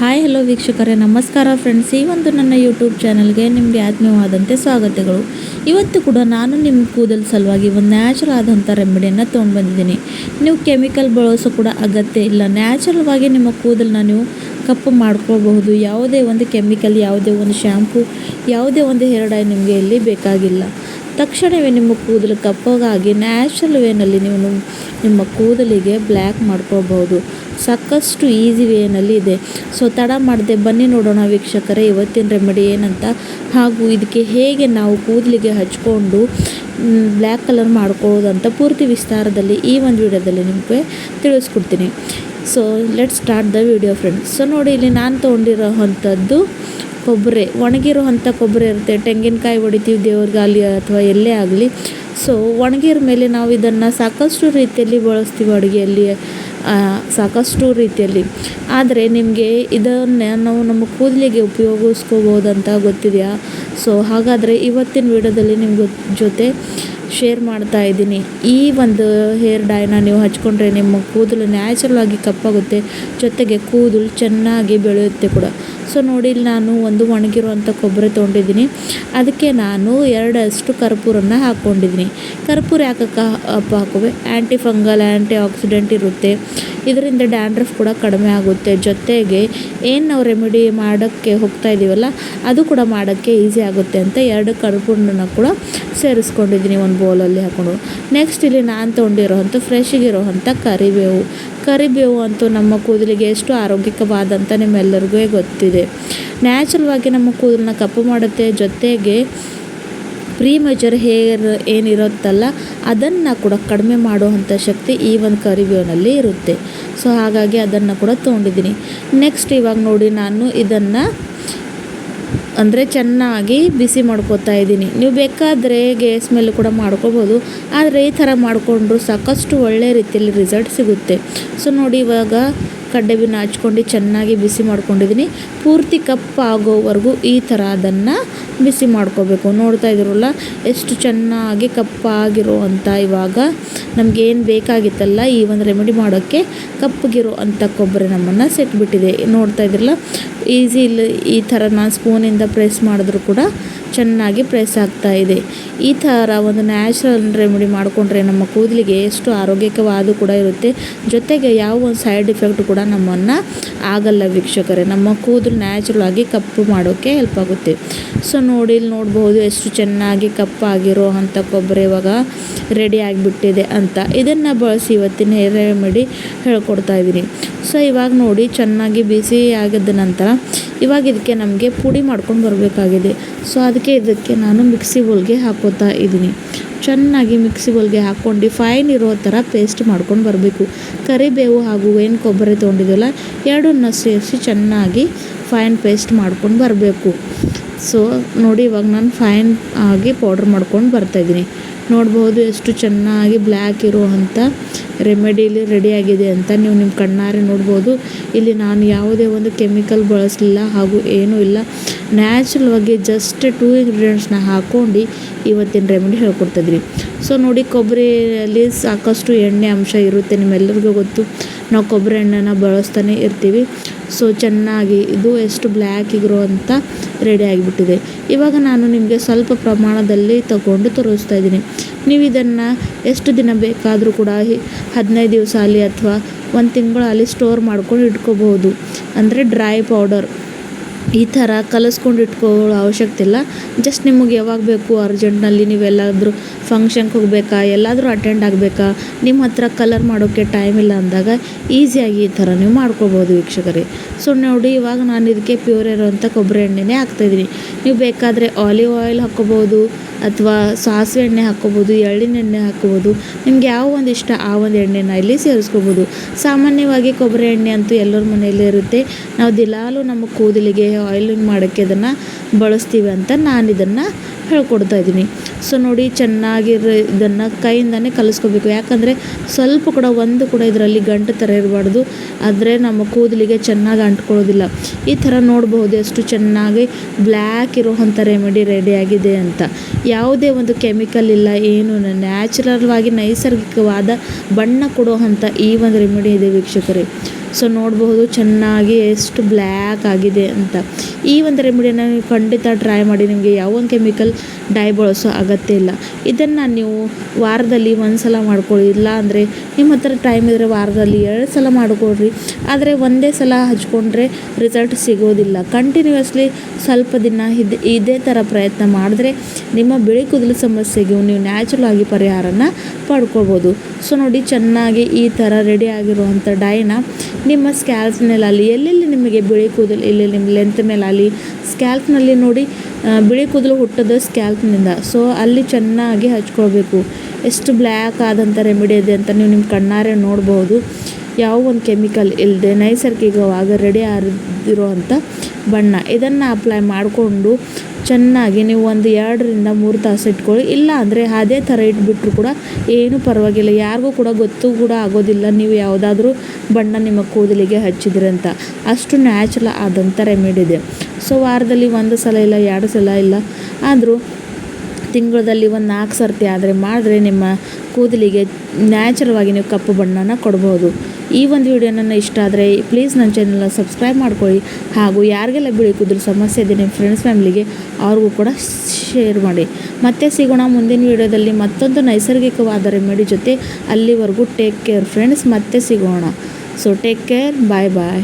Hi hello ವೀಕ್ಷಕರೇ. ನಮಸ್ಕಾರ friends ಈ ಒಂದು ನನ್ನ ಯೂಟ್ಯೂಬ್ ಚಾನಲ್ಗೆ ನಿಮಗೆ ಆತ್ಮೀಯವಾದಂತೆ ಸ್ವಾಗತಗಳು. ಇವತ್ತು ಕೂಡ ನಾನು ನಿಮ್ಮ ಕೂದಲು ಸಲುವಾಗಿ ಒಂದು ನ್ಯಾಚುರಲ್ ಆದಂಥ ರೆಮಿಡಿಯನ್ನು ತೊಗೊಂಡು ಬಂದಿದ್ದೀನಿ. ನೀವು ಕೆಮಿಕಲ್ ಬಳಸೋ ಕೂಡ ಅಗತ್ಯ ಇಲ್ಲ. ನ್ಯಾಚುರಲ್ವಾಗಿ ನಿಮ್ಮ ಕೂದಲನ್ನ ನೀವು ಕಪ್ಪು ಮಾಡ್ಕೋಬಹುದು ಯಾವುದೇ ಒಂದು ಕೆಮಿಕಲ್ ಯಾವುದೇ ಒಂದು ಶ್ಯಾಂಪು ಯಾವುದೇ ಒಂದು ಹೇರ್ ಡೈ ನಿಮಗೆ ಇಲ್ಲಿ ಬೇಕಾಗಿಲ್ಲ. ತಕ್ಷಣವೇ ನಿಮ್ಮ ಕೂದಲು ಕಪ್ಪಗಾಗಿ ನ್ಯಾಚುರಲ್ ವೇನಲ್ಲಿ ನೀವು ನಿಮ್ಮ- ಕೂದಲಿಗೆ ಬ್ಲ್ಯಾಕ್ ಮಾಡ್ಕೋಬಹುದು ಸಾಕಷ್ಟು ಈಸಿ ವೇನಲ್ಲಿ ಇದೆ. ಸೊ, ತಡ ಮಾಡದೆ ಬನ್ನಿ ನೋಡೋಣ ವೀಕ್ಷಕರೇ, ಇವತ್ತಿನ ರೆಮಿಡಿ ಏನಂತ. ಹಾಗೂ ಇದಕ್ಕೆ ಹೇಗೆ ನಾವು ಕೂದಲಿಗೆ ಹಚ್ಕೊಂಡು ಬ್ಲ್ಯಾಕ್ ಕಲರ್ ಮಾಡ್ಕೊಳ್ಳೋದಂತ ಪೂರ್ತಿ ವಿಸ್ತಾರದಲ್ಲಿ ಈ ಒಂದು ವಿಡಿಯೋದಲ್ಲಿ ನಿಮಗೆ ತಿಳಿಸ್ಕೊಡ್ತೀನಿ. So let start the video friends so, ನೋಡಿ, ಇಲ್ಲಿ ನಾನು ತೊಗೊಂಡಿರೋ ಅಂಥದ್ದು ಕೊಬ್ಬರಿ ಒಣಗಿರೋ ಅಂಥ ಕೊಬ್ಬರಿ ಇರುತ್ತೆ. ತೆಂಗಿನಕಾಯಿ ಹೊಡಿತೀವಿ ದೇವ್ರಿಗಾಗಲಿ ಅಥವಾ ಎಲ್ಲೇ ಆಗಲಿ. ಸೊ ಒಣಗಿರ ಮೇಲೆ ನಾವು ಇದನ್ನು ಸಾಕಷ್ಟು ರೀತಿಯಲ್ಲಿ ಬಳಸ್ತೀವಿ ಅಡುಗೆಯಲ್ಲಿ. ಸಾಕಷ್ಟು ರೀತಿಯಲ್ಲಿ. ಆದರೆ ನಿಮಗೆ ಇದನ್ನು ನಾವು ನಮ್ಮ ಕೂದಲಿಗೆ ಉಪಯೋಗಿಸ್ಕೋಬೋದಂತ ಗೊತ್ತಿದೆಯಾ? ಸೊ ಹಾಗಾದರೆ ಇವತ್ತಿನ ವಿಡಿಯೋದಲ್ಲಿ ನಿಮ್ಮ ಜೊತೆ ಶೇರ್ ಮಾಡ್ತಾ ಇದ್ದೀನಿ. ಈ ಒಂದು ಹೇರ್ ಡೈನ ನೀವು ಹಚ್ಕೊಂಡ್ರೆ ನಿಮ್ಮ ಕೂದಲು ನ್ಯಾಚುರಲ್ ಆಗಿ ಕಪ್ಪಾಗುತ್ತೆ. ಜೊತೆಗೆ ಕೂದಲು ಚೆನ್ನಾಗಿ ಬೆಳೆಯುತ್ತೆ ಕೂಡ. ಸೊ ನೋಡಿ ನಾನು ಒಂದು ಒಣಗಿರುವಂಥ ಕೊಬ್ಬರಿ ತೊಗೊಂಡಿದ್ದೀನಿ. ಅದಕ್ಕೆ ನಾನು ಎರಡಷ್ಟು ಕರ್ಪೂರನ್ನು ಹಾಕ್ಕೊಂಡಿದ್ದೀನಿ. ಕರ್ಪೂರ ಯಾಕಕ್ಕೆ ಅಪ್ಪ ಹಾಕುವೆ? ಆ್ಯಂಟಿ ಫಂಗಲ್ ಆ್ಯಂಟಿ ಆಕ್ಸಿಡೆಂಟ್ ಇರುತ್ತೆ. ಇದರಿಂದ ಡ್ಯಾಂಡ್ರಫ್ ಕೂಡ ಕಡಿಮೆ ಆಗುತ್ತೆ. ಜೊತೆಗೆ ಏನು ನಾವು ರೆಮಿಡಿ ಮಾಡೋಕ್ಕೆ ಹೋಗ್ತಾ ಇದ್ದೀವಲ್ಲ ಅದು ಕೂಡ ಮಾಡೋಕ್ಕೆ ಈಸಿ ಆಗುತ್ತೆ ಅಂತ ಎರಡು ಕರ್ಪೂರನ್ನ ಕೂಡ ಸೇರಿಸ್ಕೊಂಡಿದ್ದೀನಿ. ಒಂದು ಬೌಲಲ್ಲಿ ಹಾಕ್ಕೊಂಡು ನೆಕ್ಸ್ಟ್ ಇಲ್ಲಿ ನಾನು ತೊಗೊಂಡಿರೋವಂಥ ಫ್ರೆಶ್ಗಿರೋವಂಥ ಕರಿಬೇವು. ಕರಿಬೇವು ಅಂತೂ ನಮ್ಮ ಕೂದಲಿಗೆ ಎಷ್ಟು ಆರೋಗ್ಯಕವಾದಂಥ ನಿಮ್ಮೆಲ್ಲರಿಗೂ ಗೊತ್ತಿದೆ. ನ್ಯಾಚುರಲ್ವಾಗಿ ನಮ್ಮ ಕೂದಲನ್ನ ಕಪ್ಪು ಮಾಡುತ್ತೆ. ಜೊತೆಗೆ ಪ್ರೀ ಮೆಜರ್ ಹೇರ್ ಏನಿರುತ್ತಲ್ಲ, ಅದನ್ನು ಕೂಡ ಕಡಿಮೆ ಮಾಡುವಂಥ ಶಕ್ತಿ ಈ ಒಂದು ಕರಿಬೇವಿನಲ್ಲಿ ಇರುತ್ತೆ. ಸೊ ಹಾಗಾಗಿ ಅದನ್ನು ಕೂಡ ತೊಗೊಂಡಿದ್ದೀನಿ. ನೆಕ್ಸ್ಟ್ ಇವಾಗ ನೋಡಿ ನಾನು ಇದನ್ನು ಅಂದರೆ ಚೆನ್ನಾಗಿ ಬಿಸಿ ಮಾಡ್ಕೊತಾ ಇದ್ದೀನಿ. ನೀವು ಬೇಕಾದರೆ ಗ್ಯಾಸ್ ಮೇಲೆ ಕೂಡ ಮಾಡ್ಕೋಬೋದು. ಆದರೆ ಈ ಥರ ಮಾಡಿಕೊಂಡ್ರು ಸಾಕಷ್ಟು ಒಳ್ಳೆಯ ರೀತಿಯಲ್ಲಿ ರಿಸಲ್ಟ್ ಸಿಗುತ್ತೆ. ಸೊ ನೋಡಿ ಇವಾಗ ಕಡ್ಡೆಬಿನ ಹಚ್ಕೊಂಡು ಚೆನ್ನಾಗಿ ಬಿಸಿ ಮಾಡ್ಕೊಂಡಿದ್ದೀನಿ. ಪೂರ್ತಿ ಕಪ್ಪಾಗೋವರೆಗೂ ಈ ಥರ ಅದನ್ನು ಬಿಸಿ ಮಾಡ್ಕೋಬೇಕು. ನೋಡ್ತಾ ಇದ್ದೀರಲ್ಲ, ಎಷ್ಟು ಚೆನ್ನಾಗಿ ಕಪ್ಪಾಗಿರೋ ಅಂತ ಇವಾಗ. ನಮಗೇನು ಬೇಕಾಗಿತ್ತಲ್ಲ, ಈ ಒಂದು ರೆಮಿಡಿ ಮಾಡೋಕ್ಕೆ ಕಪ್ಪಗಿರೋ ಅಂತ ಕೊಬ್ಬರಿ ನಮ್ಮನ್ನು ಸೆಟ್ಬಿಟ್ಟಿದೆ. ನೋಡ್ತಾ ಇದ್ರಲ್ಲ ಈಸಿ ಇಲ್ಲಿ ಈ ಥರ ನಾನು ಸ್ಪೂನಿಂದ ಪ್ರೆಸ್ ಮಾಡಿದ್ರು ಕೂಡ ಚೆನ್ನಾಗಿ ಪ್ರೆಸ್ ಆಗ್ತಾ ಇದೆ. ಈ ಥರ ಒಂದು ನ್ಯಾಚುರಲ್ ರೆಮಿಡಿ ಮಾಡಿಕೊಂಡ್ರೆ ನಮ್ಮ ಕೂದಲಿಗೆ ಎಷ್ಟು ಆರೋಗ್ಯಕವಾದ ಕೂಡ ಇರುತ್ತೆ. ಜೊತೆಗೆ ಯಾವ ಒಂದು ಸೈಡ್ ಇಫೆಕ್ಟ್ ಕೂಡ ನಮ್ಮನ್ನು ಆಗಲ್ಲ ವೀಕ್ಷಕರೇ. ನಮ್ಮ ಕೂದಲು ನ್ಯಾಚುರಲ್ ಆಗಿ ಕಪ್ಪು ಮಾಡೋಕ್ಕೆ ಹೆಲ್ಪ್ ಆಗುತ್ತೆ. ಸೊ ನೋಡಿ, ಇಲ್ಲಿ ನೋಡ್ಬೋದು ಎಷ್ಟು ಚೆನ್ನಾಗಿ ಕಪ್ಪಾಗಿರೋ ಅಂಥ ಕೊಬ್ಬರಿ ಇವಾಗ ರೆಡಿ ಆಗಿಬಿಟ್ಟಿದೆ ಅಂತ. ಇದನ್ನು ಬಳಸಿ ಇವತ್ತಿನ ಹೇರ್ ರೆಮಿಡಿ ಹೇಳ್ಕೊಡ್ತಾ ಇದ್ದೀನಿ. ಸೊ ಇವಾಗ ನೋಡಿ, ಚೆನ್ನಾಗಿ ಬಿಸಿ ಆಗಿದ ನಂತರ ಇವಾಗ ಇದಕ್ಕೆ ನಮಗೆ ಪುಡಿ ಮಾಡ್ಕೊಂಡು ಬರಬೇಕಾಗಿದೆ. ಸೊ ಅದಕ್ಕೆ ಇದಕ್ಕೆ ನಾನು ಮಿಕ್ಸಿ ಬೌಲ್ಗೆ ಹಾಕೋತಾ ಇದ್ದೀನಿ. ಚೆನ್ನಾಗಿ ಮಿಕ್ಸಿ ಬೌಲ್ಗೆ ಹಾಕ್ಕೊಂಡು ಫೈನ್ ಇರೋ ಥರ ಪೇಸ್ಟ್ ಮಾಡ್ಕೊಂಡು ಬರಬೇಕು. ಕರಿಬೇವು ಹಾಗೂ ಏನು ಕೊಬ್ಬರಿ ತೊಗೊಂಡಿದ್ವಲ್ಲ, ಎರಡನ್ನ ಸೇರಿಸಿ ಚೆನ್ನಾಗಿ ಫೈನ್ ಪೇಸ್ಟ್ ಮಾಡ್ಕೊಂಡು ಬರಬೇಕು. ಸೊ ನೋಡಿ ಇವಾಗ ನಾನು ಫೈನ್ ಆಗಿ ಪೌಡ್ರ್ ಮಾಡ್ಕೊಂಡು ಬರ್ತಾಯಿದ್ದೀನಿ ನೋಡ್ಬೋದು ಎಷ್ಟು ಚೆನ್ನಾಗಿ ಬ್ಲ್ಯಾಕ್ ಇರುವಂಥ ರೆಮಿಡಿಲಿ ರೆಡಿಯಾಗಿದೆ ಅಂತ ನೀವು ನಿಮ್ಮ ಕಣ್ಣಾರೆ ನೋಡ್ಬೋದು. ಇಲ್ಲಿ ನಾನು ಯಾವುದೇ ಒಂದು ಕೆಮಿಕಲ್ ಬಳಸಲಿಲ್ಲ ಹಾಗೂ ಏನೂ ಇಲ್ಲ. ನ್ಯಾಚುರಲ್ ಆಗಿ ಜಸ್ಟ್ ಟೂ ಇಂಗ್ರೀಡಿಯೆಂಟ್ಸ್ನ ಹಾಕ್ಕೊಂಡು ಇವತ್ತಿನ ರೆಮಿಡಿ ಹೇಳ್ಕೊಡ್ತಿದ್ರಿ ಸೊ ನೋಡಿ, ಕೊಬ್ಬರಿಯಲ್ಲಿ ಸಾಕಷ್ಟು ಎಣ್ಣೆ ಅಂಶ ಇರುತ್ತೆ ನಿಮ್ಮೆಲ್ಲರಿಗೂ ಗೊತ್ತು. ನಾವು ಕೊಬ್ಬರಿ ಎಣ್ಣೆನ ಬಳಸ್ತಾನೆ ಇರ್ತೀವಿ. ಸೊ ಚೆನ್ನಾಗಿ ಇದು ಎಷ್ಟು ಬ್ಲ್ಯಾಕ್ ಅಂತ ರೆಡಿ ಆಗಿಬಿಟ್ಟಿದೆ. ಇವಾಗ ನಾನು ನಿಮಗೆ ಸ್ವಲ್ಪ ಪ್ರಮಾಣದಲ್ಲಿ ತಗೊಂಡು ತೋರಿಸ್ತಾ ಇದ್ದೀನಿ. ನೀವು ಇದನ್ನು ಎಷ್ಟು ದಿನ ಬೇಕಾದರೂ ಕೂಡ ಹದಿನೈದು ದಿವಸ ಅಲ್ಲಿ ಅಥವಾ ಒಂದು ತಿಂಗಳಲ್ಲಿ ಸ್ಟೋರ್ ಮಾಡ್ಕೊಂಡು ಇಟ್ಕೋಬಹುದು. ಅಂದರೆ ಡ್ರೈ ಪೌಡರ್ ಈ ಥರ ಕಲಿಸ್ಕೊಂಡು ಇಟ್ಕೊಳ್ಳೋ ಅವಶ್ಯಕತೆ ಇಲ್ಲ. ಜಸ್ಟ್ ನಿಮಗೆ ಯಾವಾಗ ಬೇಕು ಅರ್ಜೆಂಟ್ನಲ್ಲಿ ನೀವೆಲ್ಲಾದರೂ ಫಂಕ್ಷನ್ಗೆ ಹೋಗಬೇಕಾ, ಎಲ್ಲಾದರೂ ಅಟೆಂಡ್ ಆಗಬೇಕಾ, ನಿಮ್ಮ ಹತ್ರ ಕಲರ್ ಮಾಡೋಕ್ಕೆ ಟೈಮ್ ಇಲ್ಲ ಅಂದಾಗ ಈಸಿಯಾಗಿ ಈ ಥರ ನೀವು ಮಾಡ್ಕೊಬೋದು ವೀಕ್ಷಕರೇ. ಸೊ ನೋಡಿ, ಇವಾಗ ನಾನು ಇದಕ್ಕೆ ಪ್ಯೂರ್ ಇರೋವಂಥ ಕೊಬ್ಬರಿ ಎಣ್ಣೆನೇ ಹಾಕ್ತಾಯಿದ್ದೀನಿ ನೀವು ಬೇಕಾದರೆ ಆಲಿವ್ ಆಯಿಲ್ ಹಾಕ್ಕೋಬೋದು ಅಥವಾ ಸಾಸಿವೆ ಎಣ್ಣೆ ಹಾಕ್ಕೋಬೋದು, ಎಳ್ಳಿನ ಎಣ್ಣೆ ಹಾಕ್ಕೋಬೋದು, ನಿಮ್ಗೆ ಯಾವ ಒಂದು ಇಷ್ಟ ಆ ಒಂದು ಎಣ್ಣೆನ ಇಲ್ಲಿ ಸೇರಿಸ್ಕೋಬೋದು. ಸಾಮಾನ್ಯವಾಗಿ ಕೊಬ್ಬರಿ ಎಣ್ಣೆ ಅಂತೂ ಎಲ್ಲರ ಮನೆಯಲ್ಲೇ ಇರುತ್ತೆ. ನಾವು ದಿಲಾಲು ನಮ್ಮ ಕೂದಲಿಗೆ ಆಯಿಲಿಂಗ್ ಮಾಡೋಕ್ಕೆ ಇದನ್ನು ಬಳಸ್ತೀವಿ ಅಂತ ನಾನು ಇದನ್ನು ಹೇಳ್ಕೊಡ್ತಾ ಇದ್ದೀನಿ. ಸೊ ನೋಡಿ ಚೆನ್ನಾಗಿರೋ ಇದನ್ನು ಕೈಯಿಂದನೇ ಕಲಿಸ್ಕೋಬೇಕು. ಯಾಕಂದರೆ ಸ್ವಲ್ಪ ಕೂಡ ಒಂದು ಕೂಡ ಇದರಲ್ಲಿ ಗಂಟು ಥರ ಇರಬಾರ್ದು. ಆದರೆ ನಮ್ಮ ಕೂದಲಿಗೆ ಚೆನ್ನಾಗಿ ಅಂಟ್ಕೊಳ್ಳೋದಿಲ್ಲ. ಈ ಥರ ನೋಡಬಹುದು ಎಷ್ಟು ಚೆನ್ನಾಗಿ ಬ್ಲ್ಯಾಕ್ ಇರೋವಂಥ ರೆಮಿಡಿ ರೆಡಿಯಾಗಿದೆ ಅಂತ. ಯಾವುದೇ ಒಂದು ಕೆಮಿಕಲ್ ಇಲ್ಲ, ಏನು ನ್ಯಾಚುರಲ್ವಾಗಿ ನೈಸರ್ಗಿಕವಾದ ಬಣ್ಣ ಕೊಡುವಂಥ ಈ ಒಂದು ರೆಮಿಡಿ ಇದೆ ವೀಕ್ಷಕರೇ. ಸೊ ನೋಡಬಹುದು ಚೆನ್ನಾಗಿ ಎಷ್ಟು ಬ್ಲ್ಯಾಕ್ ಆಗಿದೆ ಅಂತ. ಈ ಒಂದು ರೆಮಿಡಿಯನ್ನು ನೀವು ಖಂಡಿತ ಟ್ರೈ ಮಾಡಿ, ನಿಮಗೆ ಯಾವ ಒಂದು ಕೆಮಿಕಲ್ ಡೈ ಬಳಸೋ ಅಗತ್ಯ ಇಲ್ಲ. ಇದನ್ನು ನೀವು ವಾರದಲ್ಲಿ ಒಂದು ಸಲ ಮಾಡ್ಕೊಳ್ಳಿ, ಇಲ್ಲ ಅಂದರೆ ನಿಮ್ಮ ಹತ್ರ ಟೈಮ್ ಇದ್ದರೆ ವಾರದಲ್ಲಿ ಎರಡು ಸಲ ಮಾಡ್ಕೊಳ್ರಿ. ಆದರೆ ಒಂದೇ ಸಲ ಹಚ್ಕೊಂಡ್ರೆ ರಿಸಲ್ಟ್ ಸಿಗೋದಿಲ್ಲ. ಕಂಟಿನ್ಯೂಸ್ಲಿ ಸ್ವಲ್ಪ ದಿನ ಇದ್ ಥರ ಪ್ರಯತ್ನ ಮಾಡಿದ್ರೆ ನಿಮ್ಮ ಬಿಳಿ ಕೂದಲು ಸಮಸ್ಯೆಗೆ ನೀವು ನ್ಯಾಚುರಲ್ ಆಗಿ ಪರಿಹಾರನ ಪಡ್ಕೊಳ್ಬೋದು ಸೊ ನೋಡಿ, ಚೆನ್ನಾಗಿ ಈ ಥರ ರೆಡಿ ಆಗಿರುವಂಥ ಡೈನ ನಿಮ್ಮ ಸ್ಕ್ಯಾಲ್ಸ್ ಅಲ್ಲಿ, ಎಲ್ಲೆಲ್ಲಿ ನಿಮಗೆ ಬಿಳಿ ಕೂದಲು ಇಲ್ಲಿ ನಿಮ್ಮ ಲೆಂತ್ ಮೇಲಾಗಲಿ ಸ್ಕ್ಯಾಲ್ಪ್ನಲ್ಲಿ ನೋಡಿ ಬಿಳಿ ಕೂದಲು ಹುಟ್ಟದ ಸ್ಕ್ಯಾಲ್ಪ್ನಿಂದ ಸೊ ಅಲ್ಲಿ ಚೆನ್ನಾಗಿ ಹಚ್ಕೊಳ್ಬೇಕು. ಎಷ್ಟು ಬ್ಲ್ಯಾಕ್ ಆದಂಥ ರೆಮಿಡಿ ಇದೆ ಅಂತ ನೀವು ನಿಮ್ಮ ಕಣ್ಣಾರೆ ನೋಡ್ಬೋದು. ಯಾವ ಒಂದು ಕೆಮಿಕಲ್ ಇಲ್ಲದೆ ನೈಸರ್ಗಿಕವಾಗಿ ರೆಡಿ ಆಗಿರುವಂಥ ಬಣ್ಣ. ಇದನ್ನು ಅಪ್ಲೈ ಮಾಡಿಕೊಂಡು ಚೆನ್ನಾಗಿ ನೀವು ಒಂದು ಎರಡರಿಂದ ಮೂರು ತಾಸು ಇಟ್ಕೊಳ್ಳಿ. ಇಲ್ಲ ಅಂದರೆ ಅದೇ ಥರ ಇಟ್ಬಿಟ್ರು ಕೂಡ ಏನೂ ಪರವಾಗಿಲ್ಲ. ಯಾರಿಗೂ ಕೂಡ ಗೊತ್ತು ಕೂಡ ಆಗೋದಿಲ್ಲ. ನೀವು ಯಾವುದಾದ್ರೂ ಬಣ್ಣ ನಿಮ್ಮ ಕೂದಲಿಗೆ ಹಚ್ಚಿದ್ರಿ ಅಂತ. ಅಷ್ಟು ನ್ಯಾಚುರಲ್ ಆದಂಥ ರೆಮಿಡಿ ಇದೆ. ಸೊ ವಾರದಲ್ಲಿ ಒಂದು ಸಲ ಇಲ್ಲ, ಎರಡು ಸಲ ಇಲ್ಲ. ಆದರೂ ತಿಂಗಳಲ್ಲಿ ಒಂದು ನಾಲ್ಕು ಸರ್ತಿ ಆದರೆ ಮಾಡಿದ್ರೆ ನಿಮ್ಮ ಕೂದಲಿಗೆ ನ್ಯಾಚುರಲ್ವಾಗಿ ನೀವು ಕಪ್ಪು ಬಣ್ಣನ ಕೊಡ್ಬೋದು. ಈ ಒಂದು ವಿಡಿಯೋ ನನ್ನ ಇಷ್ಟ ಆದರೆ ಪ್ಲೀಸ್ ನನ್ನ ಚಾನಲ್ನ ಸಬ್ಸ್ಕ್ರೈಬ್ ಮಾಡ್ಕೊಳ್ಳಿ. ಹಾಗೂ ಯಾರಿಗೆಲ್ಲ ಬಿಳಿ ಕೂದಲು ಸಮಸ್ಯೆ ಇದೆ ನಿಮ್ಮ ಫ್ರೆಂಡ್ಸ್ ಫ್ಯಾಮಿಲಿಗೆ ಅವ್ರಿಗೂ ಕೂಡ ಶೇರ್ ಮಾಡಿ. ಮತ್ತೆ ಸಿಗೋಣ ಮುಂದಿನ ವಿಡಿಯೋದಲ್ಲಿ ಮತ್ತೊಂದು ನೈಸರ್ಗಿಕವಾದ ರೆಮಿಡಿ ಜೊತೆ ಅಲ್ಲಿವರೆಗೂ ಟೇಕ್ ಕೇರ್ ಫ್ರೆಂಡ್ಸ್ ಮತ್ತೆ ಸಿಗೋಣ. So take care bye bye